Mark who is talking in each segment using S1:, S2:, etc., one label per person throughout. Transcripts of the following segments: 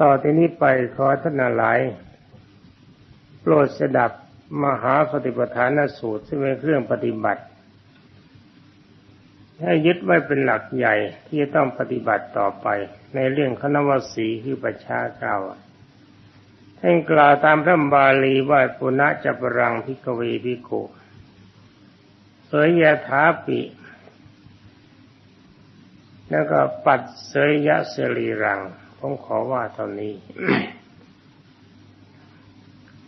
S1: ต่อที่นี้ไปขอท่านหลาย โปรดสดับมหาปฏิปทานสูตรซึ่งเป็นเครื่องปฏิบัติ ให้ยึดไว้เป็นหลักใหญ่ที่จะต้องปฏิบัติต่อไป ในเรื่องคณวสีคือประชาเก่าท่านกล่าวตามพระบาลีว่าปุณะจัปรังพิกเวพิโกเสยยถาปิ แล้วก็ปัดเสยยะเสรีรัง ผมขอว่าตอนนี้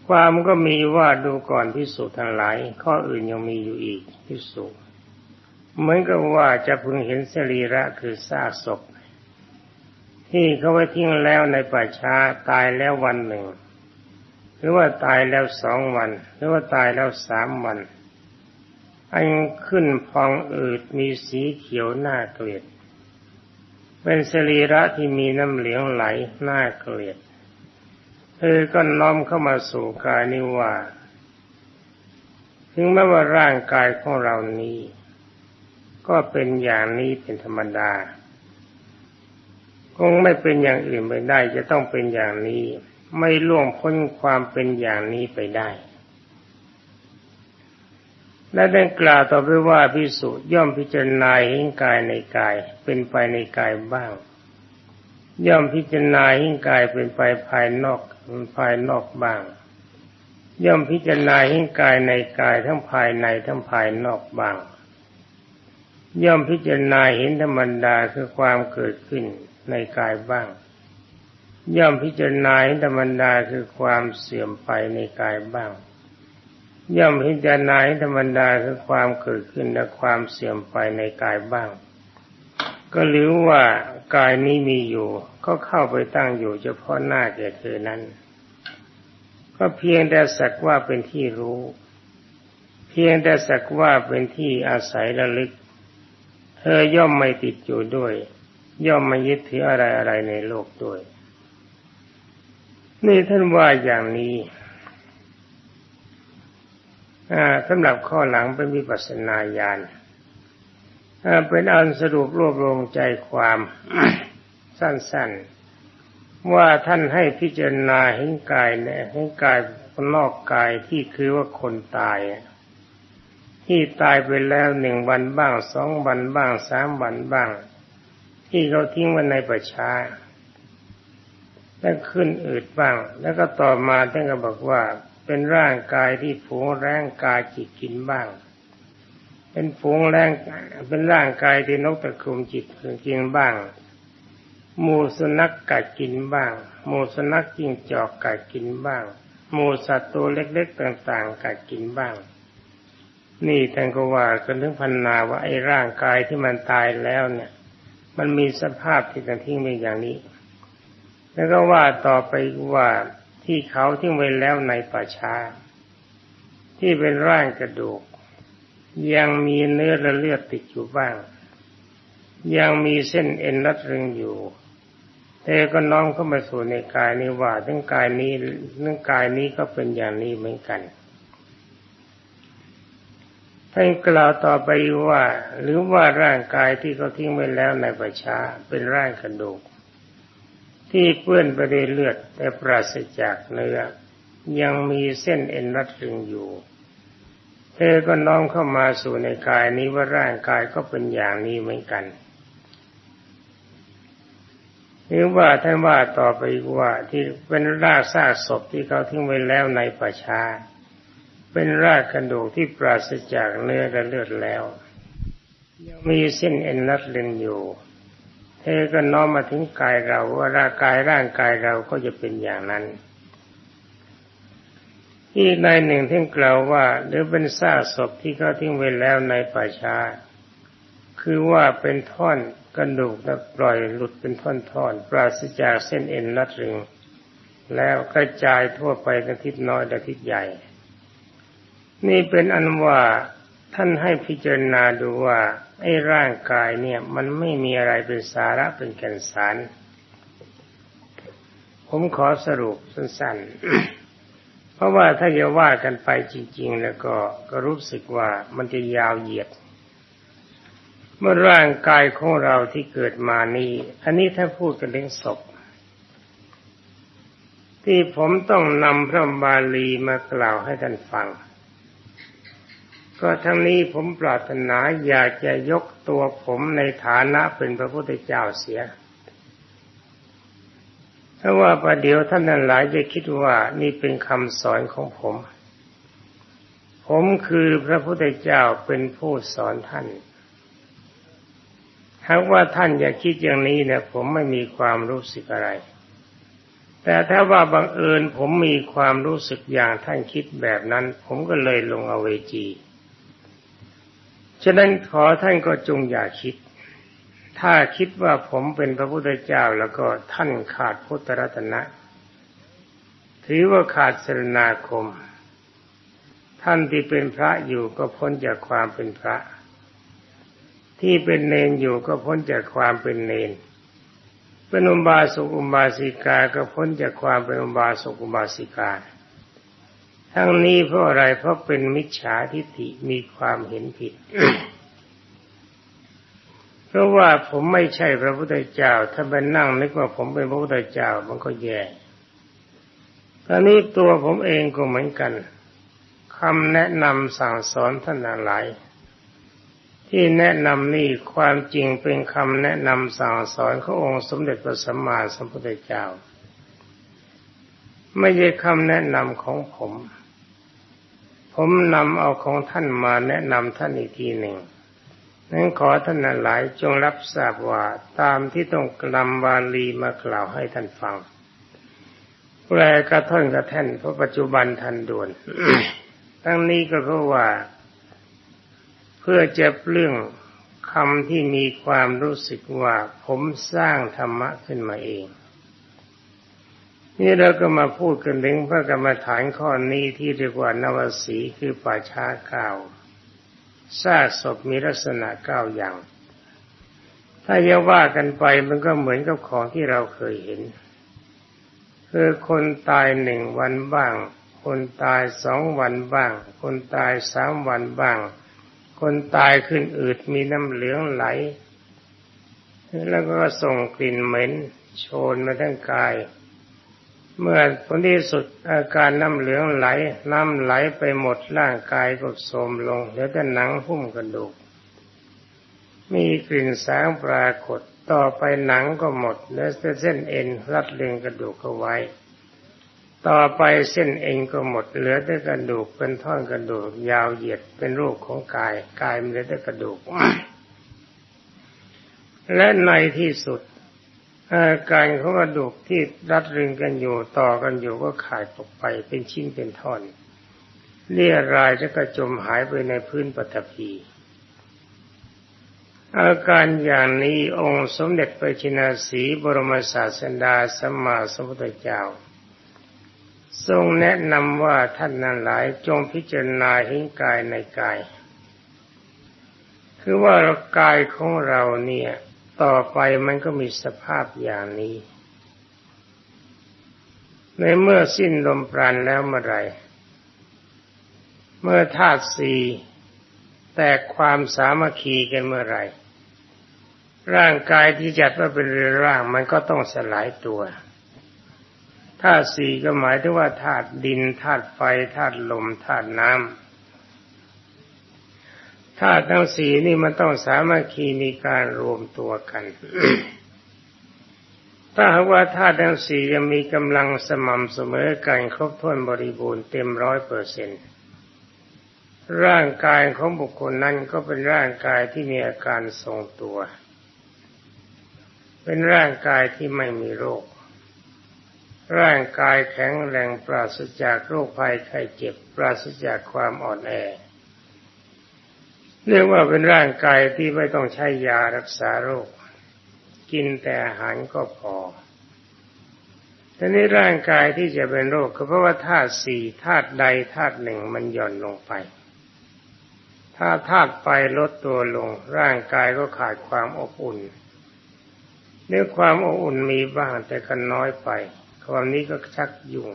S1: ความก็มีว่าดูก่อนพิสูจน์ทั้งหลาย ข้ออื่นยังมีอยู่อีกพิสูจน์เหมือนกับว่าจะพึงเห็นสรีระคือซากศพ ที่เขาไว้ทิ้งแล้วในป่าช้าตายแล้ววันหนึ่ง หรือว่าตายแล้วสองวัน หรือว่าตายแล้วสามวันอันขึ้นพองอืดมีสีเขียวหน้าเกลียด เป็นสรีระที่มีน้ำเหลืองไหลน่าเกลียดเธอก็น้อมเข้ามาสู่กายนิว่า ถึงแม้ว่าร่างกายของเรานี้ ก็เป็นอย่างนี้เป็นธรรมดา คงไม่เป็นอย่างอื่นไปได้ จะต้องเป็นอย่างนี้ ไม่ล่วงพ้นความเป็นอย่างนี้ไปได้ และได้กล่าวต่อไปว่าพิสุย่อมพิจารณาเห็นกายในกาย เป็นไปในกายบ้าง ย่อมพิจารณาเห็นกายเป็นไปภายนอกภายนอกบ้าง ย่อมพิจารณาเห็นกายในกายทั้งภายในทั้งภายนอกบ้าง ย่อมพิจารณาเห็นธรรมดาคือความเกิดขึ้นในกายบ้าง ย่อมพิจารณาเห็นธรรมดาคือความเสื่อมไปในกายบ้าง ย่อมพิจารณาธรรมดาคือความเกิดขึ้นและความเสื่อมไปในกายบ้าง ก็หรู้ว่ากายนี้มีอยู่ ก็เข้าไปตั้งอยู่เฉพาะหน้าแก่เธอนั้น ก็เพียงแต่สักว่าเป็นที่รู้ เพียงแต่สักว่าเป็นที่อาศัยระลึก เธอย่อมไม่ติดอยู่ด้วย ย่อมไม่ยึดถืออะไรอะไรในโลกด้วย นี่ท่านว่าอย่างนี้ สำหรับข้อหลังเป็นวิปัสสนาญาณเป็นอันสรุปรวบรวมใจความสั้นๆ ว่าท่านให้พิจารณาเห็นกายเนี่ยเห็นกายนอกกายที่คือว่าคนตาย ที่ตายไปแล้วหนึ่งวันบ้างสองวันบ้างสามวันบ้าง ที่เขาทิ้งไว้ในประชาแล้วขึ้นอืดบ้าง แล้วก็ต่อมาท่านก็บอกว่า เป็นร่างกายที่ฝูงแรงกายจิตกินบ้าง เป็นฝูงแรงเป็นร่างกายที่นกตะคุมจิตกินบ้างหมูสุนัขกัดกินบ้างหมูสุนัขจิ้งจอกกัดกินบ้างหมูสัตว์ตัวเล็กๆต่างๆกัดกินบ้าง นี่ท่านก็ว่ากันถึงพันนาว่าไอ้ร่างกายที่มันตายแล้วเนี่ย มันมีสภาพที่ต้องทิ้งไปอย่างนี้ แล้วก็ว่าต่อไปว่า ที่เขาทิ้งไว้แล้วในป่าช้า ที่เป็นร่างกระดูก ยังมีเนื้อและเลือดติดอยู่บ้าง ยังมีเส้นเอ็นรัดรึงอยู่เธอก็น้อมเข้ามาสู่ในกายนี้ว่าทั้งกายนี้เรื่องกายนี้ก็เป็นอย่างนี้เหมือนกันท่านกล่าวต่อไปว่า หรือว่าร่างกายที่เขาทิ้งไว้แล้วในป่าช้าเป็นร่างกระดูก ที่เปื้อนไปด้วยเลือดแต่ปราศจากเนื้อ ยังมีเส้นเอ็นรัดรึงอยู่เธอก็น้อมเข้ามาสู่ในกายนี้ว่าร่างกายก็เป็นอย่างนี้เหมือนกันหรือว่าท่านว่าต่อไปว่าที่เป็นรากซากศพที่เขาทิ้งไว้แล้วในป่าช้าเป็นรากกระดูกที่ปราศจากเนื้อและเลือดแล้ว ยังมีเส้นเอ็นรัดรึงอยู่ เธอก็น้อมมาถึงกายเราว่าร่างกายร่างกายเราก็จะเป็นอย่างนั้นอีกในหนึ่งท่กล่าวว่า หรือเป็นซากศพที่เขาทิ้งไว้แล้วในป่าช้า คือว่าเป็นท่อนกระดูกแล้วปล่อยหลุดเป็นท่อนๆปราศจากเส้นเอ็นรัดรึง แล้วกระจายทั่วไปทั้งทิศน้อยและทิศใหญ่ นี่เป็นอันว่าท่านให้พิจารณาดูว่า ไอ้ร่างกายเนี่ย มันไม่มีอะไรเป็นสาระเป็นแก่นสาร ผมขอสรุปสั้นๆ เพราะว่าถ้าจะว่ากันไปจริง ๆ แล้วก็ก็รู้สึกว่ามันจะยาวเหยียด เมื่อร่างกายของเราที่เกิดมานี้อันนี้ถ้าพูดกันเรื่องศพที่ผมต้องนำพระบาลีมากล่าวให้ท่านฟัง ก็ทั้งนี้ผมปรารถนาอยากจะยกตัวผมในฐานะเป็นพระพุทธเจ้าเสียเพราะว่าประเดี๋ยวท่านนั้นหลายจะคิดว่านี่เป็นคำสอนของผม ผมคือพระพุทธเจ้าเป็นผู้สอนท่านหากว่าท่านอย่าคิดอย่างนี้เนี่ยผมไม่มีความรู้สึกอะไร แต่ถ้าว่าบังเอิญผมมีความรู้สึกอย่างท่านคิดแบบนั้น ผมก็เลยลงอเวจี ฉะนั้นขอท่านก็จงอย่าคิด ถ้าคิดว่าผมเป็นพระพุทธเจ้าแล้วก็ท่านขาดพุทธรัตนะ ถือว่าขาดสรนาคม ท่านที่เป็นพระอยู่ก็พ้นจากความเป็นพระ ที่เป็นเนนอยู่ก็พ้นจากความเป็นเนนเป็นอุบาสกอุบาสิกาก็พ้นจากความเป็นอุบาสกอุบาสิกา ทั้งนี้เพราะอะไรเพราะเป็นมิจฉาทิฏฐิมีความเห็นผิด เพราะว่าผมไม่ใช่พระพุทธเจ้า ถ้าไปนั่งนึกว่าผมเป็นพระพุทธเจ้ามันก็แย่ตอนนี้ตัวผมเองก็เหมือนกันคำแนะนำสั่งสอนท่านหลาย ที่แนะนำนี่ความจริงเป็นคำแนะนำสั่งสอนขององค์สมเด็จพระสัมมาสัมพุทธเจ้า ไม่ใช่คำแนะนำของผม ผมนำเอาของท่านมาแนะนำท่านอีกทีหนึ่งนั้นขอท่านหลายจงรับทราบว่าตามที่ต้องกลำบาลีมากล่าวให้ท่านฟัง แปลกระท่อนกระแท่นเพราะปัจจุบันทันด่วน ทั้งนี้ก็เพราะว่า เพื่อจะเรื่องคำที่มีความรู้สึกว่าผมสร้างธรรมะขึ้นมาเอง นี่เราก็มาพูดกันถึงพระกรรมฐานข้อนี้ที่เรียกว่านวสีคือป่าช้าเก้าซากศพมีลักษณะเก้าอย่าง ถ้าจะว่ากันไปมันก็เหมือนกับของที่เราเคยเห็น คือคนตายหนึ่งวันบ้าง คนตายสองวันบ้าง คนตายสามวันบ้าง คนตายขึ้นอืดมีน้ำเหลืองไหล แล้วก็ส่งกลิ่นเหม็นโชนมาทั้งกาย เมื่อผลที่สุดอาการน้ำเหลืองไหล น้ำไหลไปหมดร่างกายก็โทมลงเหลือแต่หนังหุ้มกระดูก มีกลิ่นสางปรากฏต่อไปหนังก็หมดเหลือแต่เส้นเอ็นรัดเรียงกระดูกเอาไว้ ต่อไปเส้นเอ็นก็หมดเหลือแต่กระดูกเป็นท่อนกระดูก ยาวเหยียดเป็นรูปของกายกายมันเหลือแต่กระดูกและในที่สุด อาการของกระดูกที่รัดรึงกันอยู่ต่อกันอยู่ก็ขาดตกไปเป็นชิ้นเป็นท่อนเลี่ยรายจะกระจมหายไปในพื้นปฐพี อาการอย่างนี้องค์สมเด็จพระชินาสีบรมศาสดาสัมมาสัมพุทธเจ้า ทรงแนะนำว่าท่านนั้นหลายจงพิจารณาเห็นกายในกาย คือว่ากายของเราเนี่ย ต่อไปมันก็มีสภาพอย่างนี้ ในเมื่อสิ้นลมปราณแล้วเมื่อไร เมื่อธาตุสี่แตกความสามัคคีกันเมื่อไร ร่างกายที่จัดว่าเป็นเรือร่างมันก็ต้องสลายตัวธาตุสี่ก็หมายถึงว่าธาตุดินธาตุไฟธาตุลมธาตุน้ำ ธาตุทั้งสี่นี่มันต้องสามัคคีมีการรวมตัวกัน ถ้าหากว่าธาตุทั้งสี่ยังมีกำลังสม่ำเสมอกันครบถ้วนบริบูรณ์เต็มร้อยเปอร์เซ็นร่างกายของบุคคลนั้นก็เป็นร่างกายที่มีอาการทรงตัว เป็นร่างกายที่ไม่มีโรค ร่างกายแข็งแรงปราศจากโรคภัยไข้เจ็บ ปราศจากความอ่อนแอ เรียกว่าเป็นร่างกายที่ไม่ต้องใช้ยารักษาโรค กินแต่อาหารก็พอแต่นี้ร่างกายที่จะเป็นโรคก็เพราะว่าธาตุสี่ธาตุใดธาตุหนึ่งมันหย่อนลงไป ถ้าธาตุไฟลดตัวลง ร่างกายก็ขาดความอบอุ่นเนื้อความอบอุ่นมีบ้างแต่ก็น้อยไป ความนี้ก็ชักยุ่ง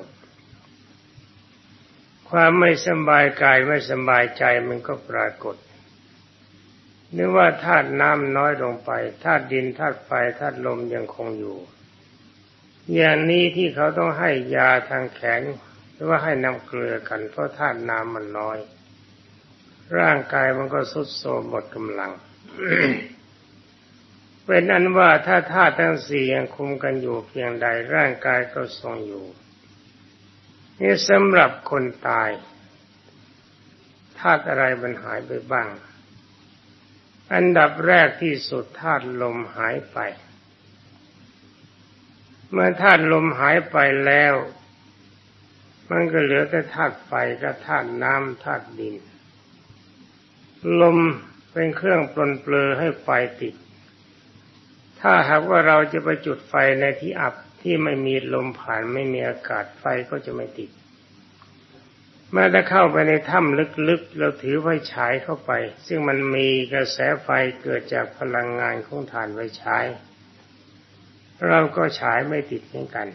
S1: ความไม่สบายกายไม่สบายใจมันก็ปรากฏ นึกว่าธาตุน้ำน้อยลงไปธาตุดินธาตุไฟธาตุลมยังคงอยู่ อย่างนี้ที่เขาต้องให้ยาทางแขนหรือว่าให้น้ำเกลือกัน เพราะธาตุน้ำมันน้อย ร่างกายมันก็สุดโทรมหมดกำลังเป็นอันว่าถ้าธาตุทั้งสี่ยังคุมกันอยู่เพียงใดร่างกายก็ทรงอยู่ นี่สำหรับคนตายธาตุอะไรมันหายไปบ้าง อันดับแรกที่สุดธาตุลมหายไป เมื่อธาตุลมหายไปแล้ว มันก็เหลือแต่ธาตุไฟกับธาตุน้ำธาตุดิน ลมเป็นเครื่องปลนเปลือให้ไฟติด ถ้าหากว่าเราจะไปจุดไฟในที่อับที่ไม่มีลมผ่านไม่มีอากาศไฟก็จะไม่ติด เมื่อถ้าเข้าไปในถ้ำลึกๆ เราถือไฟฉายเข้าไป ซึ่งมันมีกระแสไฟเกิดจากพลังงานของถ่านไฟฉาย เราก็ฉายไม่ติดเหมือนกัน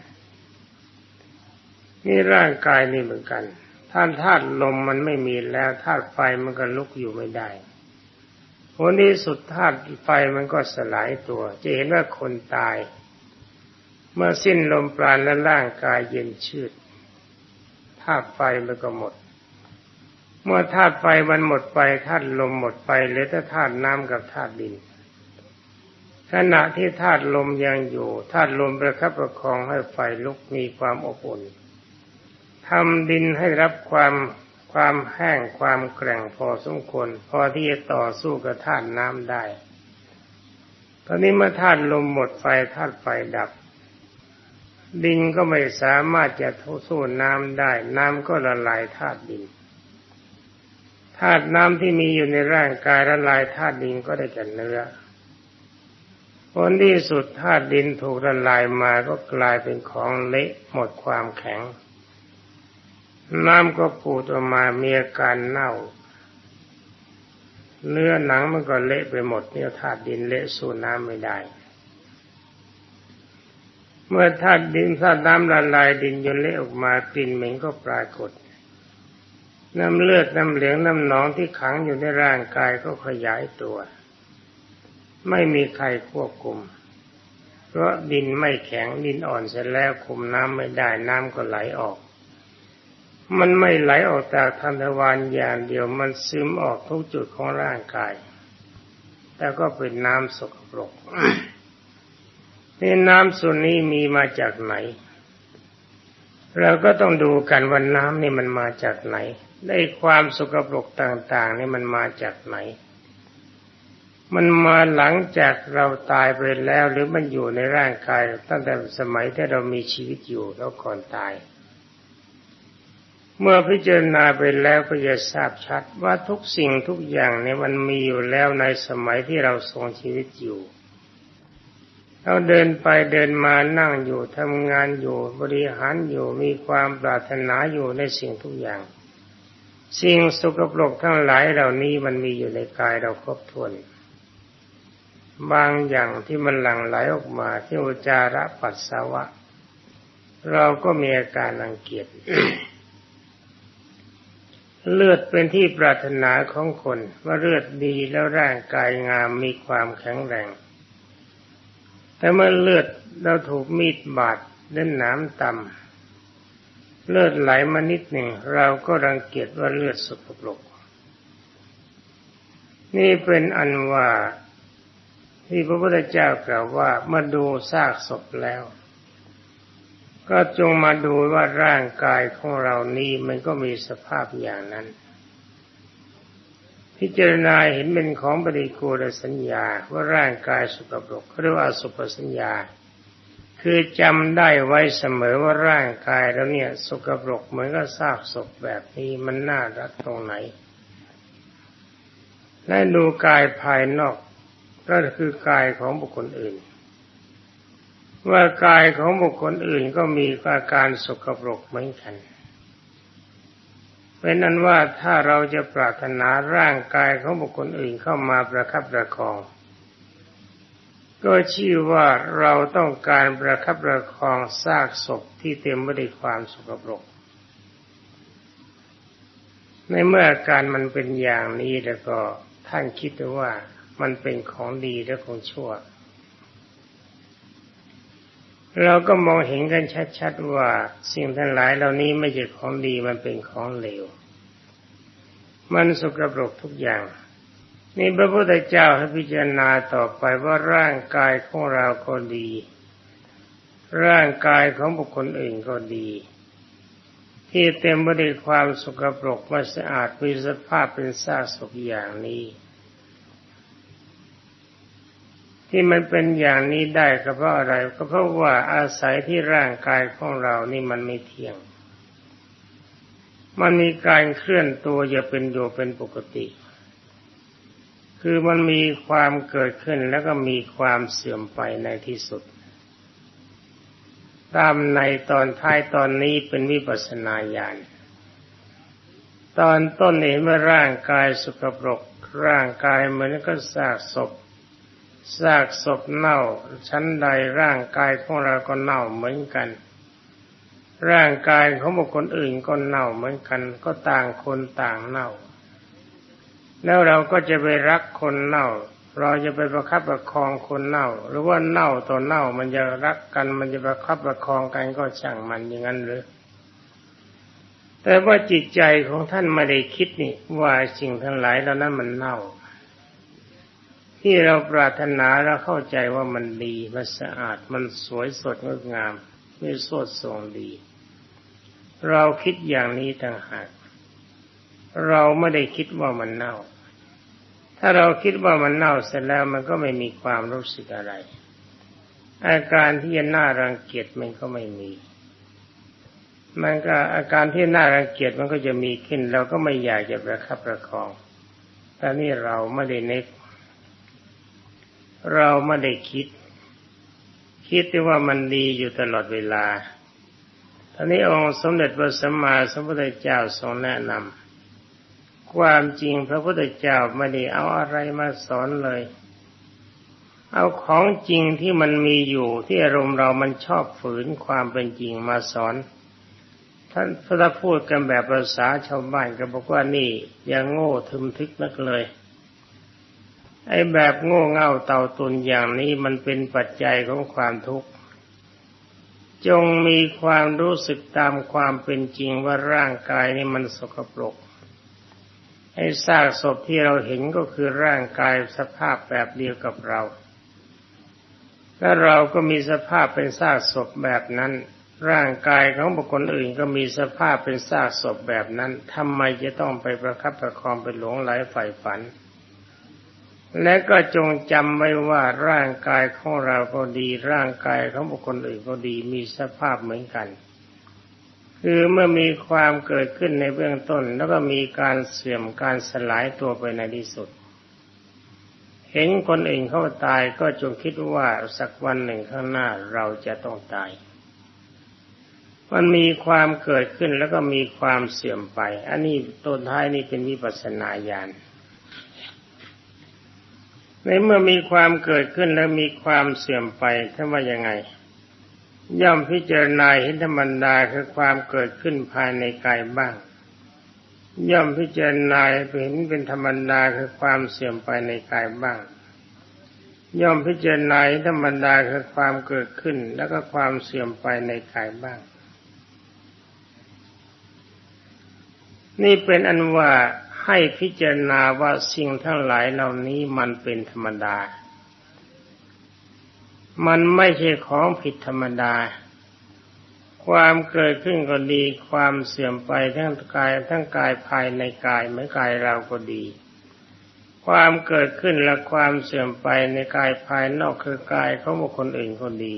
S1: นี่ร่างกายนี่เหมือนกันท่านธาตุลมมันไม่มีแล้วธาตุไฟมันก็ลุกอยู่ไม่ได้วันนี้สุดธาตุไฟมันก็สลายตัว จะเห็นว่าคนตาย เมื่อสิ้นลมปราณและร่างกายเย็นชืด ธาตุไฟมันก็หมด เมื่อธาตุไฟมันหมดไปธาตุลมหมดไปเหลือแต่ธาตุน้ำกับธาตุดิน ขณะที่ธาตุลมยังอยู่ธาตุลมประคับประคองให้ไฟลุกมีความอบอุ่นทำดินให้รับความความแห้งความแกร่งพอสมควรพอที่จะต่อสู้กับธาตุน้ำได้ ตอนนี้เมื่อธาตุลมหมดไฟธาตุไฟดับ ดินก็ไม่สามารถจะสู้น้ำได้ น้ำก็ละลายธาตุดินธาตุน้ำที่มีอยู่ในร่างกายละลายธาตุดินก็ได้แก่เนื้อผลที่สุดธาตุดินถูกละลายมาก็กลายเป็นของเละหมดความแข็ง น้ำก็ปูดออกมามีอาการเน่า เนื้อหนังมันก็เละไปหมดเนี่ยธาตุดินเละสู้น้ำไม่ได้ เมื่อธาตุดินธาตุน้ำละลายดินจนเละออกมากลิ่นเหม็นก็ปรากฏ น้ำเลือดน้ำเหลืองน้ำหนองที่ขังอยู่ในร่างกายก็ขยายตัว ไม่มีใครควบคุม เพราะดินไม่แข็งดินอ่อนเสร็จแล้วคุมน้ำไม่ได้น้ำก็ไหลออก มันไม่ไหลออกจากทันทวารอย่างเดียวมันซึมออกทุกจุดของร่างกาย แต่ก็เป็นน้ำสกปรก นี่น้ำส่วนนี้มีมาจากไหน เราก็ต้องดูกันว่าน้ำนี่มันมาจากไหน ได้ความสกปรกต่างๆ นี่มันมาจากไหน มันมาหลังจากเราตายไปแล้ว หรือมันอยู่ในร่างกาย ตั้งแต่สมัยที่เรามีชีวิตอยู่แล้วก่อนตาย เมื่อพิจารณาไปแล้วก็จะทราบชัดว่าทุกสิ่งทุกอย่างเนี่ยมันมีอยู่แล้วในสมัยที่เราทรงชีวิตอยู่ เราเดินไปเดินมานั่งอยู่ทำงานอยู่บริหารอยู่มีความปรารถนาอยู่ในสิ่งทุกอย่าง สิ่งสกปรกทั้งหลายเหล่านี้มันมีอยู่ในกายเราครบถ้วน บางอย่างที่มันหลั่งไหลออกมาที่อุจาระปัสสาวะ เราก็มีอาการรังเกียจเลือดเป็นที่ปรารถนาของคนว่าเลือดดีแล้วร่างกายงามมีความแข็งแรง แต่เมื่อเลือดเราถูกมีดบาดเล่นน้ำต่ำเลือดไหลมานิดหนึ่ง เราก็รังเกียจว่าเลือดสกปรกนี่เป็นอันว่าที่พระพุทธเจ้ากล่าวว่ามาดูซากศพแล้ว ก็จงมาดูว่าร่างกายของเรานี้มันก็มีสภาพอย่างนั้น พิจารณาเห็นเป็นของปฏิกูลสัญญาว่าร่างกายสุกปรกเรียกว่าสุปสัญญา คือจำได้ไว้เสมอว่าร่างกายแล้วเนี่ยสุกปรกเหมือนกับซากศพแบบนี้มันน่ารักตรงไหน และดูกายภายนอก ก็คือกายของบุคคลอื่น ว่ากายของบุคคลอื่นก็มีอาการสกปรกเหมือนกัน เป็นนั้นว่าถ้าเราจะปรารถนาร่างกายของบุคคลอื่นเข้ามาประคับประคอง ก็ชื่อว่าเราต้องการประคับประคองซากศพที่เต็มไปด้วยความสกปรก ในเมื่ออาการมันเป็นอย่างนี้แล้วก็ท่านคิดว่ามันเป็นของดีและของชั่ว เราก็มองเห็นกันชัดๆว่าสิ่งทั้งหลายเหล่านี้ไม่ใช่ของดีมันเป็นของเลว มันสกปรกทุกอย่าง นี่พระพุทธเจ้าให้พิจารณาต่อไปว่าร่างกายของเราก็ดี ร่างกายของบุคคลอื่นก็ดี ที่เต็มไปด้วยความสกปรกไม่สะอาดมีสภาพเป็นซากศพอย่างนี้ ที่มันเป็นอย่างนี้ได้ก็เพราะอะไร ก็เพราะว่าอาศัยที่ร่างกายของเรานี่มันไม่เที่ยง มันมีการเคลื่อนตัวอย่าเป็นอยู่เป็นปกติ คือมันมีความเกิดขึ้นแล้วก็มีความเสื่อมไปในที่สุด ตามในตอนท้ายตอนนี้เป็นวิปัสสนาญาณตอนต้นเห็นว่าร่างกายสกปรกร่างกายเหมือนก็ซากศพ ซากศพเน่า ชั้นใดร่างกายของเราก็เน่าเหมือนกัน ร่างกายของบุคคลอื่นก็เน่าเหมือนกัน ก็ต่างคนต่างเน่า แล้วเราก็จะไปรักคนเน่า เราจะไปประคับประคองคนเน่า หรือว่าเน่าต่อเน่ามันจะรักกัน มันจะประคับประคองกันก็ช่างมันอย่างนั้นหรือแต่ว่าจิตใจของท่านไม่ได้คิดนี่ว่าสิ่งทั้งหลายเหล่านั้นมันเน่า ที่เราปรารถนาเราเข้าใจว่ามันดีมันสะอาดมันสวยสดงดงามมีสดทรงดี เราคิดอย่างนี้ต่างหากเราไม่ได้คิดว่ามันเน่า ถ้าเราคิดว่ามันเน่าเสร็จแล้วมันก็ไม่มีความรู้สึกอะไร อาการที่จะน่ารังเกียจมันก็ไม่มี มันก็อาการที่น่ารังเกียจมันก็จะมีขึ้น เราก็ไม่อยากจะประคับประคองแต่นี่เราไม่ได้นึก เราไม่ได้คิด คิดที่ว่ามันดีอยู่ตลอดเวลาท่านี้องค์สมเด็จพระสัมมาสัมพุทธเจ้าทรงแนะนำความจริงพระพุทธเจ้าไม่ได้เอาอะไรมาสอนเลย เอาของจริงที่มันมีอยู่ที่อารมณ์เรามันชอบฝืนความเป็นจริงมาสอนท่านพระพูดกันแบบภาษาชาวบ้านก็บอกว่านี่อยังโง่ทึมทึกนักเลย ไอ้แบบโง่เง่าเต่าตุนอย่างนี้มันเป็นปัจจัยของความทุกข์ จงมีความรู้สึกตามความเป็นจริงว่าร่างกายนี้มันสกปรก ไอ้ซากศพที่เราเห็นก็คือร่างกายสภาพแบบเดียวกับเรา และเราก็มีสภาพเป็นซากศพแบบนั้น ร่างกายของบุคคลอื่นก็มีสภาพเป็นซากศพแบบนั้นทำไมจะต้องไปประคับประคองไปหลงไหลใฝ่ฝัน และก็จงจำไว้ว่าร่างกายของเราก็ดี ร่างกายของบุคคลอื่นก็ดีมีสภาพเหมือนกัน คือเมื่อมีความเกิดขึ้นในเบื้องต้น แล้วก็มีการเสื่อมการสลายตัวไปในที่สุด เห็นคนอื่นเขาตายก็จงคิดว่าสักวันหนึ่งข้างหน้าเราจะต้องตาย มันมีความเกิดขึ้นแล้วก็มีความเสื่อมไป อันนี้ต้นท้ายนี่เป็นวิปัสสนาญาณ ในเมื่อมีความเกิดขึ้นแล้วมีความเสื่อมไปท่านว่ายังไง ย่อมพิจารณาเห็นธรรมดาคือความเกิดขึ้นภายในกายบ้าง ย่อมพิจารณาเห็นเป็นธรรมดาคือความเสื่อมไปในกายบ้าง ย่อมพิจารณาธรรมดาคือความเกิดขึ้น แล้วก็ความเสื่อมไปในกายบ้าง นี่เป็นอันว่า ให้พิจารณาว่าสิ่งทั้งหลายเหล่านี้มันเป็นธรรมดา มันไม่ใช่ของผิดธรรมดา ความเกิดขึ้นก็ดี ความเสื่อมไปทั้งกายทั้งกายภายในกายเหมือนกายเราก็ดี ความเกิดขึ้นและความเสื่อมไปในกายภายนอกคือกายเของบุคคลอื่นก็ดี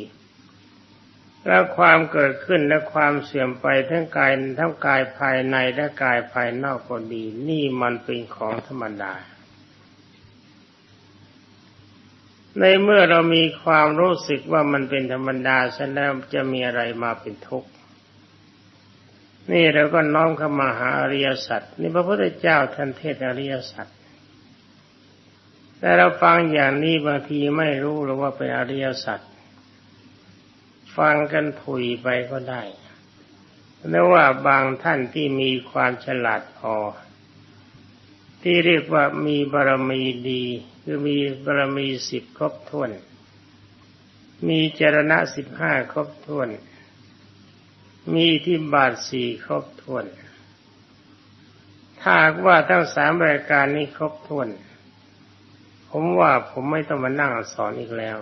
S1: และความเกิดขึ้นและความเสื่อมไปทั้งกายทั้งกายภายในและกายภายนอกก็ดี นี่มันเป็นของธรรมดา ในเมื่อเรามีความรู้สึกว่ามันเป็นธรรมดาฉะนั้นจะมีอะไรมาเป็นทุกข์นี่เราก็น้อมเข้ามาหาอริยสัจนี่พระพุทธเจ้าท่านเทศอริยสัจแต่เราฟังอย่างนี้บางทีไม่รู้หรือว่าเป็นอริยสัจ ฟังกันผุยไปก็ได้แม้ว่าบางท่านที่มีความฉลาดพอ ที่เรียกว่ามีบารมีดี คือมีบารมีสิบครบถ้วน มีเจรณะสิบห้าครบถ้วน มีที่บาทสี่ครบถ้วนถ้าว่าทั้งสามรายการนี้ครบถ้วน ผมว่าผมไม่ต้องมานั่งสอนอีกแล้ว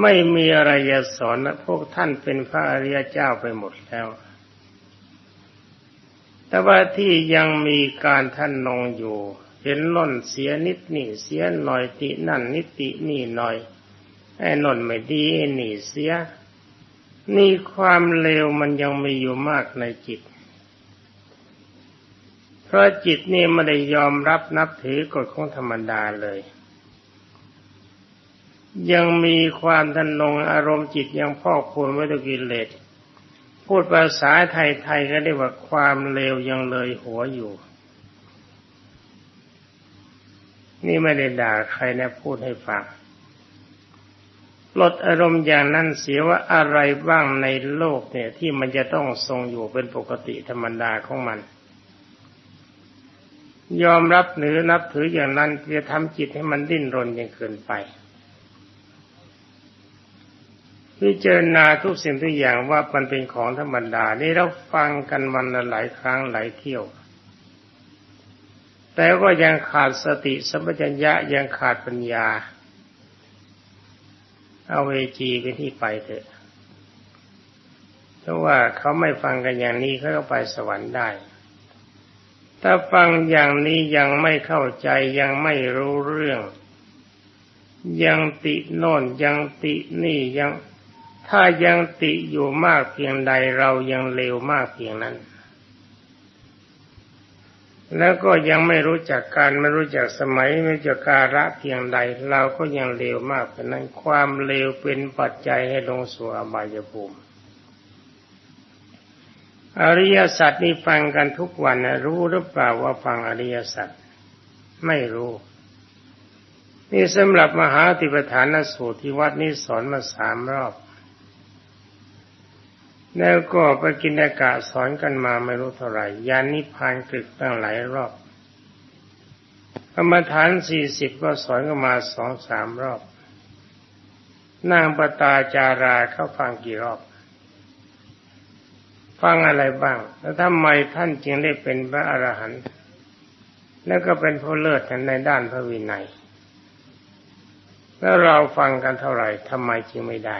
S1: ไม่มีอะไรจะสอนนะพวกท่านเป็นพระอริยเจ้าไปหมดแล้ว แต่ว่าที่ยังมีการท่านนงอยู่ เห็นน่นเสียนิดนี่เสียหน่อยตินั่นนิตินี่หน่อยไอ้น่นไม่ดีไอ้นี่เสีย นี่ความเลวมันยังมีอยู่มากในจิต เพราะจิตนี่ไม่ได้ยอมรับนับถือกฎของธรรมดาเลย ยังมีความทันงอารมณ์จิตยังพอกพูนไว้ด้วยกิเลสพูดภาษาไทยๆก็ได้ว่าความเลวยังเลยหัวอยู่ นี่ไม่ได้ด่าใครนะพูดให้ฟังลดอารมณ์อย่างนั้นเสียว่าอะไรบ้างในโลกเนี่ย ที่มันจะต้องทรงอยู่เป็นปกติธรรมดาของมัน ยอมรับหรือนับถืออย่างนั้นจะทำจิตให้มันดิ้นรนยังเกินไป พิจารณาทุกสิ่งทุกอย่างว่ามันเป็นของธรรมดา นี่เราฟังกันวันละหลายครั้งหลายเที่ยว แต่ก็ยังขาดสติสัมปชัญญะยังขาดปัญญา เอาเวจีเป็นที่ไปเถอะเพราะว่าเขาไม่ฟังกันอย่างนี้เขาก็ไปสวรรค์ได้ ถ้าฟังอย่างนี้ยังไม่เข้าใจยังไม่รู้เรื่อง ยังติโน่นยังตินี่ยัง ถ้ายังติอยู่มากเพียงใดเรายังเลวมากเพียงนั้น แล้วก็ยังไม่รู้จักการไม่รู้จักสมัยไม่รู้จักการะเพียงใด เราก็ยังเลวมากเพราะนั้น ความเลวเป็นปัจจัยให้ลงสู่อบายภูมิอริยสัจนี่ฟังกันทุกวันนะรู้หรือเปล่าว่าฟังอริยสัจไม่รู้ นี่สำหรับมหาติปฐานสูตรที่วัดนี้สอนมาสามรอบ แล้วก็ไปกินอากาศสอนกันมาไม่รู้เท่าไหร่ยานนิพพานกึกตั้งหลายรอบกรรมฐานสี่สิบก็สอนกันมาสองสามรอบ นางปตาจาราเข้าฟังกี่รอบ ฟังอะไรบ้าง แล้วทำไมท่านจึงได้เป็นพระอรหันต์แล้วก็เป็นผู้เลิศในด้านพระวินัย แล้วเราฟังกันเท่าไหร่ทำไมจึงไม่ได้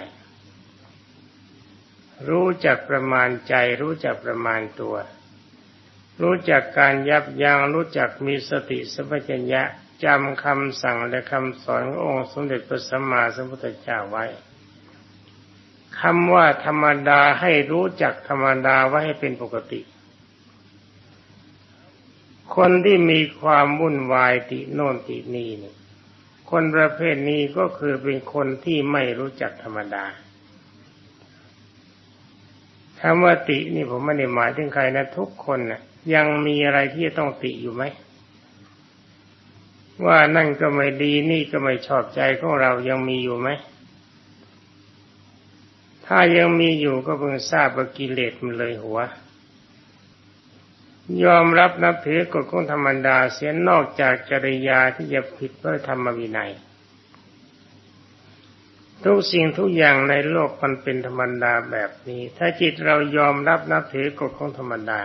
S1: รู้จักประมาณใจ รู้จักประมาณตัว รู้จักการยับยัง้งรู้จักมีสติสัมปชัญญะจำคำสั่งและคำสอนขององค์สมเด็จพระสัมมาสัมพุทธเจ้าไว้คำว่าธรรมดาให้รู้จักธรรมดาไว้ให้เป็นปกติ คนที่มีความวุ่นวายติโน่นตินี่เนี่คนประเภทนี้ก็คือเป็นคนที่ไม่รู้จักธรรมดา คำว่าตินี่ผมไม่ได้หมายถึงใครนะทุกคนนะ่ะยังมีอะไรที่ต้องติอยู่ไหมว่านั่นก็ไม่ดีนี่ก็ไม่ชอบใจของเรายังมีอยู่ไหมถ้ายังมีอยู่ก็เพิ่งทราบว่ากิเลสมันเลยหัว ยอมรับนับถือกฎของธรรมดาเสียนอกจากจริยาที่จะผิดเพื่อธรรมวินัย ทุกสิ่งทุกอย่างในโลกมันเป็นธรรมดาแบบนี้ ถ้าจิตเรายอมรับนับถือกฎของธรรมดา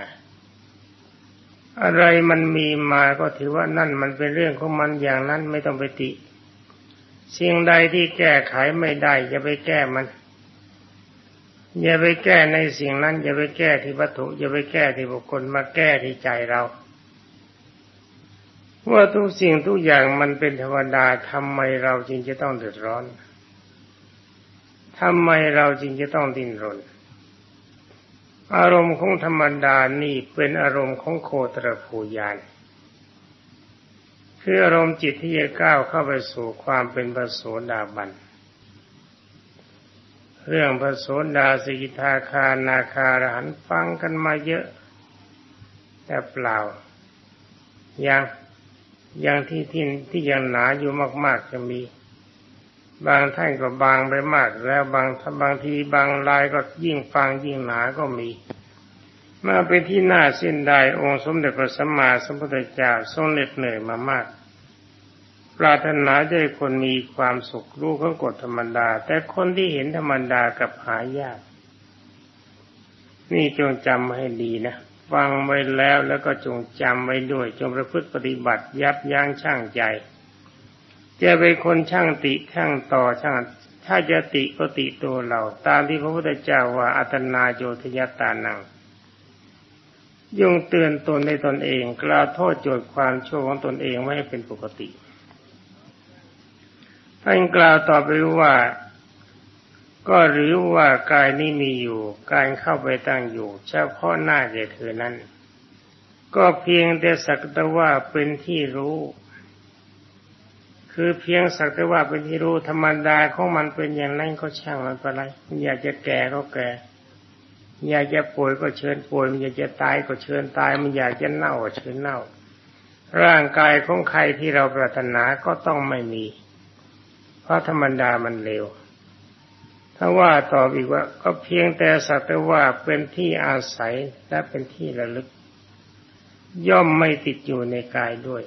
S1: อะไรมันมีมาก็ถือว่านั่นมันเป็นเรื่องของมันอย่างนั้นไม่ต้องไปติ สิ่งใดที่แก้ไขไม่ได้อย่าไปแก้มัน อย่าไปแก้ในสิ่งนั้นอย่าไปแก้ที่วัตถุอย่าไปแก้ที่บุคคลมาแก้ที่ใจเราว่าทุกสิ่งทุกอย่างมันเป็นธรรมดาทำไมเราจึงจะต้องเดือดร้อน ทำไมเราจรึงจะต้องดิ้นรน อารมณ์ของธรรมดานี่เป็นอารมณ์ของโคตรภูยานคืออารมณ์จิตที่จะก้าวเข้าไปสู่ความเป็นพระโสดาบัน เรื่องพระโสดาสิกทาคานาคารหันฟังกันมาเยอะ แต่เปล่า ยังยังที่ที่ที่ยังหนาอยู่มาก ๆ จะมี บางท่านก็บางไปมากแล้วบางบางทีบางลายก็ยิ่งฟังยิ่งหนาก็มี มาเป็นที่น่าสิ้นได้องค์สมเด็จพระสัมมาสัมพุทธเจ้าทรงเหน็ดเหนื่อยมามาก ปรารถนาจะให้คนมีความสุขรู้ข้อกฎธรรมดา แต่คนที่เห็นธรรมดากับหายาก นี่จงจำให้ดีนะฟังไว้แล้วแล้วก็จงจำไว้ด้วย จงประพฤติปฏิบัติยับยั้งชั่งใจ จะเป็นคนช่างติช่างต่อช่างถ้าจะติก็ติตัวเรา ตามที่พระพุทธเจ้าว่าอัตนาโยทยตานังยงเตือนตนในตนเองกล่าวโทษโจทย์ความชั่วของตนเองไว้ให้เป็นปกติท่านกล่าวต่อไปว่า ก็หรือว่ากายนี้มีอยู่ การเข้าไปตั้งอยู่เฉพาะหน้าแก่เธอนั้น ก็เพียงแต่สักแต่ว่าเป็นที่รู้ คือเพียงสักแต่ว่าเป็นที่รู้ธรรมดาของมันเป็นอย่างนั้นก็ช่างมันไปเลยอยากจะแก่ก็แก่ อยากจะป่วยก็เชิญป่วยมันอยากจะตายก็เชิญตายมันอยากจะเน่าก็เชิญเน่า ร่างกายของใครที่เราปรารถนาก็ต้องไม่มี เพราะธรรมดามันเร็วถ้าว่าตอบอีกว่าก็เพียงแต่สักแต่ว่าเป็นที่อาศัยและเป็นที่ระลึก ย่อมไม่ติดอยู่ในกายด้วย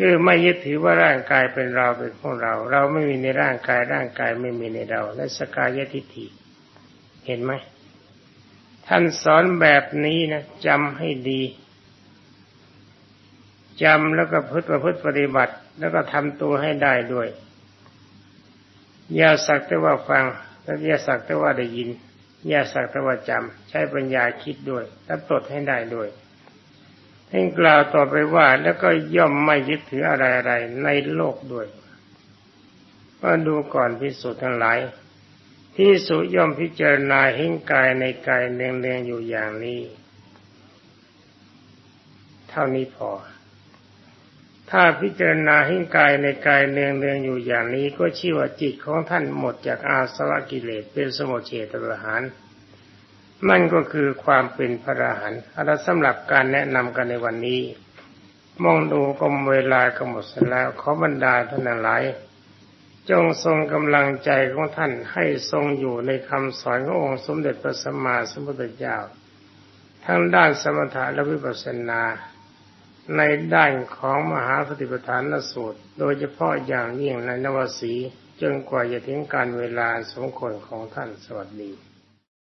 S1: คือไม่ยึดถือว่าร่างกายเป็นเราเป็นของเรา เราไม่มีในร่างกายร่างกายไม่มีในเราและสกายทิฏฐิ เห็นไหมท่านสอนแบบนี้นะจำให้ดีจำแล้วก็พึ่ประพฤติปฏิบัติ แล้วก็ทำตัวให้ได้ด้วยอย่าสักแต่ว่าฟังแล้วอย่าสักแต่ว่าได้ยินอย่าสักแต่ว่าจำใช้ปัญญาคิดด้วย แล้วปลดให้ได้ด้วย ท่านกล่าวต่อไปว่าแล้วก็ย่อมไม่ยึดถืออะไรอะไรในโลกด้วยก็ดูก่อนพิสุทธ์ทั้งหลายที่สุย่อมพิจารณาเห็นกายในกายเนืองๆอยู่อย่างนี้ เท่านี้พอ ถ้าพิจารณาเห็นกายในกายเนืองๆอยู่อย่างนี้ ก็ชื่อว่าจิตของท่านหมดจากอาสวะกิเลสเป็นสมุทเฉตประหาร นั่นก็คือความเป็นพระอรหันต์และสำหรับการแนะนำกันในวันนี้ มองดูก็เวลาก็หมดแล้วขอบรรดาท่านหลาย จงทรงกำลังใจของท่านให้ทรงอยู่ในคำสอนขององค์สมเด็จพระสัมมาสัมพุทธเจ้า ทั้งด้านสมถะและวิปัสสนา ในด้านของมหาปฏิปทานสูตร โดยเฉพาะอย่างยิ่งในนวสีจนกว่าจะถึงการเวลาสมควรของท่านสวัสดี